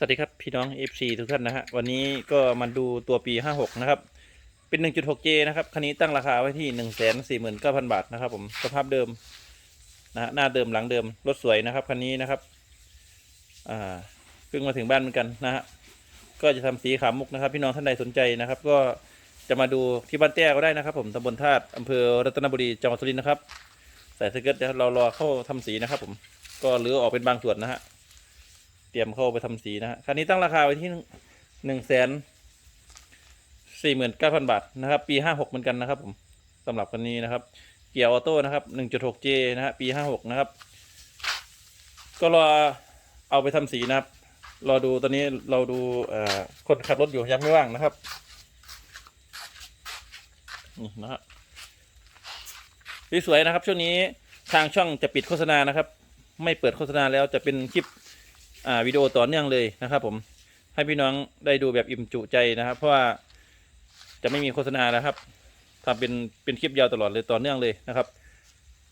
สวัสดีครับพี่น้อง FC ทุกท่านนะฮะวันนี้ก็มาดูตัวปี 56 นะครับ เป็น 1.6J นะครับคันนี้ตั้งราคาไว้ที่ 149,000 บาทนะครับ ผมสภาพเดิมนะฮะหน้าเดิมหลังเดิมรถสวยนะครับคันนี้นะครับอ่าเพิ่งมาถึงบ้านเหมือนกันนะฮะก็จะทำสีขาวมุกนะครับ พี่น้องท่านใดสนใจนะครับ ก็จะมาดูที่บ้านแต้ก็ได้นะครับ ผมตำบลธาตุอำเภอรัตนบุรีจังหวัดสุรินทร์นะครับใส่สเกิร์ตเดี๋ยวเรารอเข้าทำสีนะครับ ผมก็เหลือออกเป็นบางส่วนนะฮะ รียมเข้าไปทำสีนะฮะคันนี้ตั้งราคาไว้ที่หนึ่งแสนสี่หมื่นเก้าพันบาทนะครับ ปีห้าหกเหมือนกันนะครับ ผมสำหรับคันนี้นะครับ เกียร์ออโต้นะครับหนึ่งจุดหกเจนะฮะปีห้าหกนะครับ ก็รอเอาไปทำสีนะครับ รอดูตอนนี้เราดูอคนขับรถอยู่ยังไม่ว่างนะครับนี่นะฮะสวยๆนะครับ ช่วงนี้ทางช่องจะปิดโฆษณานะครับ ไม่เปิดโฆษณาแล้วจะเป็นคลิป วิดีโอต่อเนื่องเลยนะครับ ผมให้พี่น้องได้ดูแบบอิ่มจุใจนะครับ เพราะว่าจะไม่มีโฆษณานะครับทำเป็นเป็นคลิปยาวตลอดเลยต่อเนื่องเลยนะครับ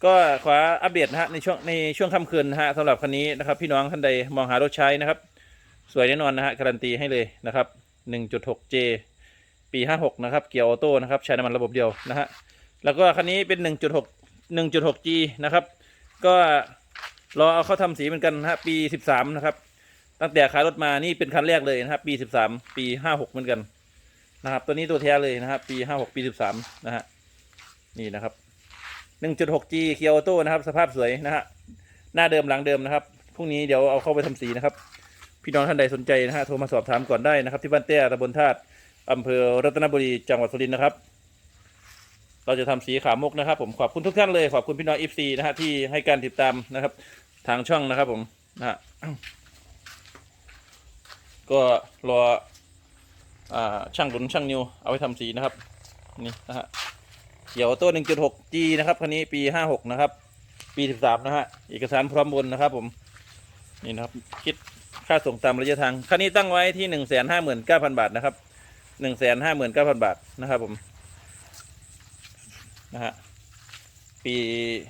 ก็ขออัปเดตนะฮะในช่วงในช่วงค่ำคืนนะฮะสำหรับคันนี้นะครับ พี่น้องท่านใดมองหารถใช้นะครับ สวยแน่นอนนะฮะการันตีให้เลยนะครับ 1.6J ปี 56 นะครับ เกียร์ออโต้นะครับใช้น้ำมันระบบเดียวนะฮะแล้วก็คันนี้เป็น 1.6 1.6G นะครับ ก็ รอเอาเข้าทำสีเหมือนกันนะฮะปีสิบสามนะครับ ตั้งแต่ขายรถมานี่เป็นคันแรกเลยนะครับปีสิบสามปีห้าหกเหมือนกันนะครับ ตัวนี้ตัวแท้เลยนะครับปีห้าหกปีสิบสามนะฮะนี่นะครับหนึ่งจุดหกจีเคียวโต้นะครับ สภาพสวยนะฮะหน้าเดิมหลังเดิมนะครับพรุ่งนี้เดี๋ยวเอาเข้าไปทำสีนะครับ พี่น้องท่านใดสนใจนะฮะโทรมาสอบถามก่อนได้นะครับ ที่บ้านเตี้ยตำบลธาตุอำเภอรัตนบุรีจังหวัดสุรินทร์นะครับเราจะทำสีขามกนะครับ ผมขอบคุณทุกท่านเลยขอบคุณพี่น้องอีฟซีนะฮะที่ให้การติดตามนะครับ ทางช่องนะครับผมนะฮะก็รออช่างหลุนช่างนิวเอาไปทำสีนะครับนี่นะฮะเดี๋ยวตัว 1.6G นะครับคันนี้ปี 56 นะครับ ปี 13 นะฮะเอกสารพร้อมบนนะครับผมนี่นะครับคิดค่าส่งตามระยะทางคันนี้ตั้งไว้ที่ 159,000 บาทนะครับ 159,000 บาทนะครับผมนะฮะปี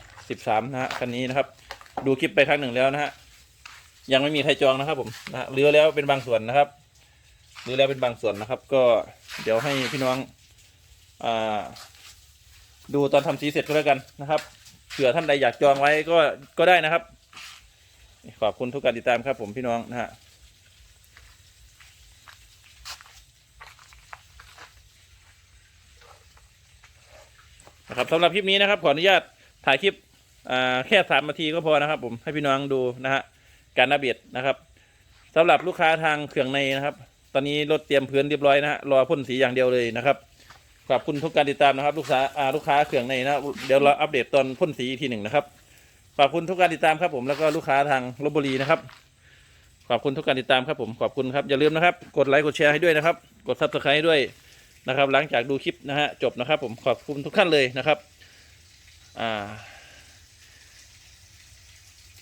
13 นะฮะคันนี้นะครับ ดูคลิปไปครั้งหนึ่งแล้วนะฮะยังไม่มีใครจองนะครับ ผมนะเหลือแล้วเป็นบางส่วนนะครับเหลือแล้วเป็นบางส่วนนะครับ ก็เดี๋ยวให้พี่น้องอ่าดูตอนทำสีเสร็จก็แล้วกันนะครับเผื่อท่านใดอยากจองไว้ก็ก็ได้นะครับ ขอบคุณทุกการติดตามครับ ผมพี่น้องนะฮะนะครับสำหรับคลิปนี้นะครับขออนุญาตถ่ายคลิป แค่สามนาทีก็พอนะครับ ผมให้พี่น้องดูนะฮะการอัปเดตนะครับสำหรับลูกค้าทางเครื่องในนะครับ ตอนนี้รถเตรียมพื้นเรียบร้อยนะฮะรอพ่นสีอย่างเดียวเลยนะครับขอบคุณทุกการติดตามนะครับ ลูกค้าอ่าลูกค้าเครื่องในนะเดี๋ยวเราอัปเดตตอนพ่นสีอีกทีหนึ่งนะครับขอบคุณทุกการติดตามครับผมแล้วก็ลูกค้าทางลบบุรีนะครับ ขอบคุณทุกการติดตามครับผมขอบคุณครับอย่าลืมนะครับ กดไลค์กดแชร์ให้ด้วยนะครับ กดซับสไครต์ด้วยนะครับ หลังจากดูคลิปนะฮะจบนะครับ ผมขอบคุณทุกท่านเลยนะครับ อ่า